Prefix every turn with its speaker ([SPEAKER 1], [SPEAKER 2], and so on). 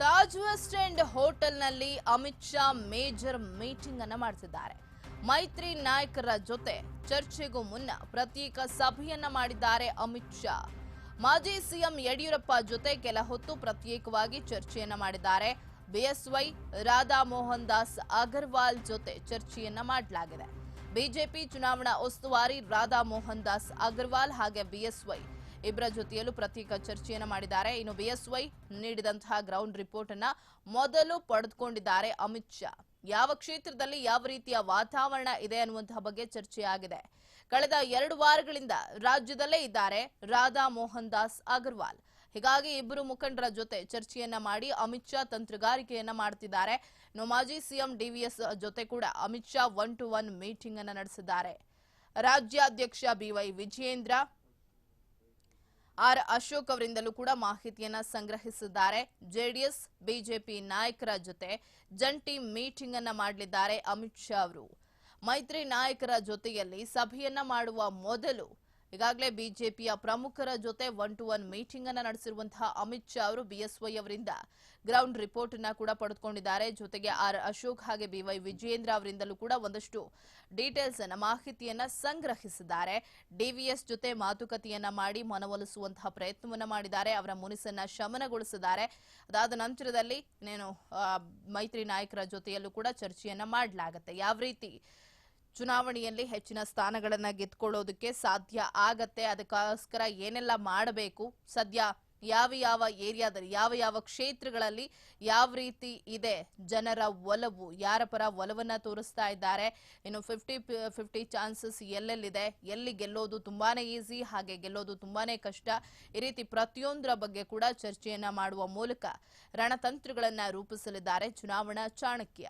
[SPEAKER 1] Taj West end ಹೋಟೆಲ್ನಲ್ಲಿ Amit Shah major meeting ಅನ್ನು ಮಾಡಿಸಿದ್ದಾರೆ ಮೈತ್ರಿ ನಾಯಕರ ಜೊತೆ ಚರ್ಚೆಗೂ ಮುನ್ನ ಪ್ರತ್ಯೇಕ ಸಭೆಯನ್ನ ಮಾಡಿದ್ದಾರೆ ಅಮಿತ್ ಶಾ. ಮಾಜಿ ಸಿಎಂ ಯಡಿಯೂರಪ್ಪ ಜೊತೆ ಕೆಲ ಹೊತ್ತು ಪ್ರತ್ಯೇಕವಾಗಿ ಚರ್ಚೆಯನ್ನ ಮಾಡಿದ್ದಾರೆ. ಬಿಎಸ್ವೈ ರಾಧಾ ಮೋಹನ್ ದಾಸ್ ಅಗರ್ವಾಲ್ ಜೊತೆ ಚರ್ಚೆಯನ್ನ ಮಾಡಲಾಗಿದೆ. ಬಿಜೆಪಿ ಚುನಾವಣಾ ಉಸ್ತುವಾರಿ ರಾಧಾ ಮೋಹನ್ ದಾಸ್ ಅಗರ್ವಾಲ್ ಹಾಗೆ ಬಿಎಸ್ವೈ ಇಬ್ಬರ ಜೊತೆಯಲ್ಲೂ ಪ್ರತ್ಯೇಕ ಚರ್ಚೆಯನ್ನು ಮಾಡಿದ್ದಾರೆ. ಇನ್ನು ಬಿಎಸ್ವೈ ನೀಡಿದಂತಹ ಗ್ರೌಂಡ್ ರಿಪೋರ್ಟ್ ಅನ್ನ ಮೊದಲು ಪಡೆದುಕೊಂಡಿದ್ದಾರೆ ಅಮಿತ್ ಶಾ. ಯಾವ ಕ್ಷೇತ್ರದಲ್ಲಿ ಯಾವ ರೀತಿಯ ವಾತಾವರಣ ಇದೆ ಅನ್ನುವಂತಹ ಬಗ್ಗೆ ಚರ್ಚೆಯಾಗಿದೆ ಕಳೆದ ಎರಡು ವಾರಗಳಿಂದ ರಾಜ್ಯದಲ್ಲೇ ಇದ್ದಾರೆ ರಾಧಾ ಮೋಹನ್ ದಾಸ್ ಅಗರ್ವಾಲ್. ಹೀಗಾಗಿ ಇಬ್ಬರು ಮುಖಂಡರ ಜೊತೆ ಚರ್ಚೆಯನ್ನ ಮಾಡಿ ಅಮಿತ್ ಶಾ ತಂತ್ರಗಾರಿಕೆಯನ್ನ ಮಾಡ್ತಿದ್ದಾರೆ. ಮಾಜಿ ಸಿಎಂ ಡಿವಿಎಸ್ ಜೊತೆ ಕೂಡ Amit Shah one to one meeting ಅನ್ನ ನಡೆಸಿದ್ದಾರೆ. ರಾಜ್ಯಾಧ್ಯಕ್ಷ ಬಿವೈ ವಿಜಯೇಂದ್ರ ಆರ್ ಅಶೋಕ್ ಅವರಿಂದಲೂ ಕೂಡ ಮಾಹಿತಿಯನ್ನ ಸಂಗ್ರಹಿಸಿದ್ದಾರೆ. ಜೆಡಿಎಸ್, ಬಿಜೆಪಿ ನಾಯಕರ ಜೊತೆ ಜಂಟಿ ಮೀಟಿಂಗ್ ಅನ್ನ ಮಾಡಲಿದ್ದಾರೆ ಅಮಿತ್ ಶಾ ಅವರು. ಮೈತ್ರಿ ನಾಯಕರ ಜೊತೆಯಲ್ಲಿ ಸಭೆಯನ್ನ ಮಾಡುವ ಮೊದಲು ಈಗಾಗಲೇ ಬಿಜೆಪಿಯ ಪ್ರಮುಖರ ಜೊತೆ ಒನ್ ಟು ಒನ್ ಮೀಟಿಂಗ್ ಅನ್ನ ನಡೆಸಿರುವಂತಹ ಅಮಿತ್ ಶಾ ಅವರು ಬಿಎಸ್ವೈ ಅವರಿಂದ ಗ್ರೌಂಡ್ ರಿಪೋರ್ಟ್ ಅನ್ನ ಕೂಡ ಪಡೆದುಕೊಂಡಿದ್ದಾರೆ. ಜೊತೆಗೆ ಆರ್ ಅಶೋಕ್ ಹಾಗೆ ಬಿವೈ ವಿಜಯೇಂದ್ರ ಅವರಿಂದಲೂ ಕೂಡ ಒಂದಷ್ಟು ಡೀಟೇಲ್ಸ್ ಅನ್ನ, ಮಾಹಿತಿಯನ್ನ ಸಂಗ್ರಹಿಸಿದ್ದಾರೆ. ಡಿವಿಎಸ್ ಜೊತೆ ಮಾತುಕತೆಯನ್ನ ಮಾಡಿ ಮನವೊಲಿಸುವಂತಹ ಪ್ರಯತ್ನವನ್ನ ಮಾಡಿದ್ದಾರೆ. ಅವರ ಮುನಿಸನ್ನ ಶಮನಗೊಳಿಸಿದ್ದಾರೆ. ಅದಾದ ನಂತರದಲ್ಲಿ ನಾನು ಮೈತ್ರಿ ನಾಯಕರ ಜೊತೆಯಲ್ಲೂ ಕೂಡ ಚರ್ಚೆಯನ್ನ ಮಾಡಲಾಗುತ್ತೆ. ಯಾವ ರೀತಿ ಚುನಾವಣೆಯಲ್ಲಿ ಹೆಚ್ಚಿನ ಸ್ಥಾನಗಳನ್ನು ಗೆದ್ಕೊಳ್ಳೋದಕ್ಕೆ ಸಾಧ್ಯ ಆಗತ್ತೆ. ಅದಕ್ಕೋಸ್ಕರ ಏನೆಲ್ಲ ಮಾಡಬೇಕು? ಸದ್ಯ ಯಾವ ಯಾವ ಏರಿಯಾದಲ್ಲಿ, ಯಾವ ಯಾವ ಕ್ಷೇತ್ರಗಳಲ್ಲಿ ಯಾವ ರೀತಿ ಇದೆ ಜನರ ಒಲವು? ಯಾರ ಪರ ಒಲವನ್ನ ತೋರಿಸ್ತಾ ಇದ್ದಾರೆ? ಇನ್ನು ಫಿಫ್ಟಿ ಫಿಫ್ಟಿ ಚಾನ್ಸಸ್ ಎಲ್ಲೆಲ್ಲಿದೆ? ಎಲ್ಲಿ ಗೆಲ್ಲೋದು ತುಂಬಾನೇ ಈಸಿ, ಹಾಗೆ ಗೆಲ್ಲೋದು ತುಂಬಾನೇ ಕಷ್ಟ. ಈ ರೀತಿ ಪ್ರತಿಯೊಂದರ ಬಗ್ಗೆ ಕೂಡ ಚರ್ಚೆಯನ್ನ ಮಾಡುವ ಮೂಲಕ ರಣತಂತ್ರಗಳನ್ನ ರೂಪಿಸಲಿದ್ದಾರೆ ಚುನಾವಣಾ ಚಾಣಕ್ಯ.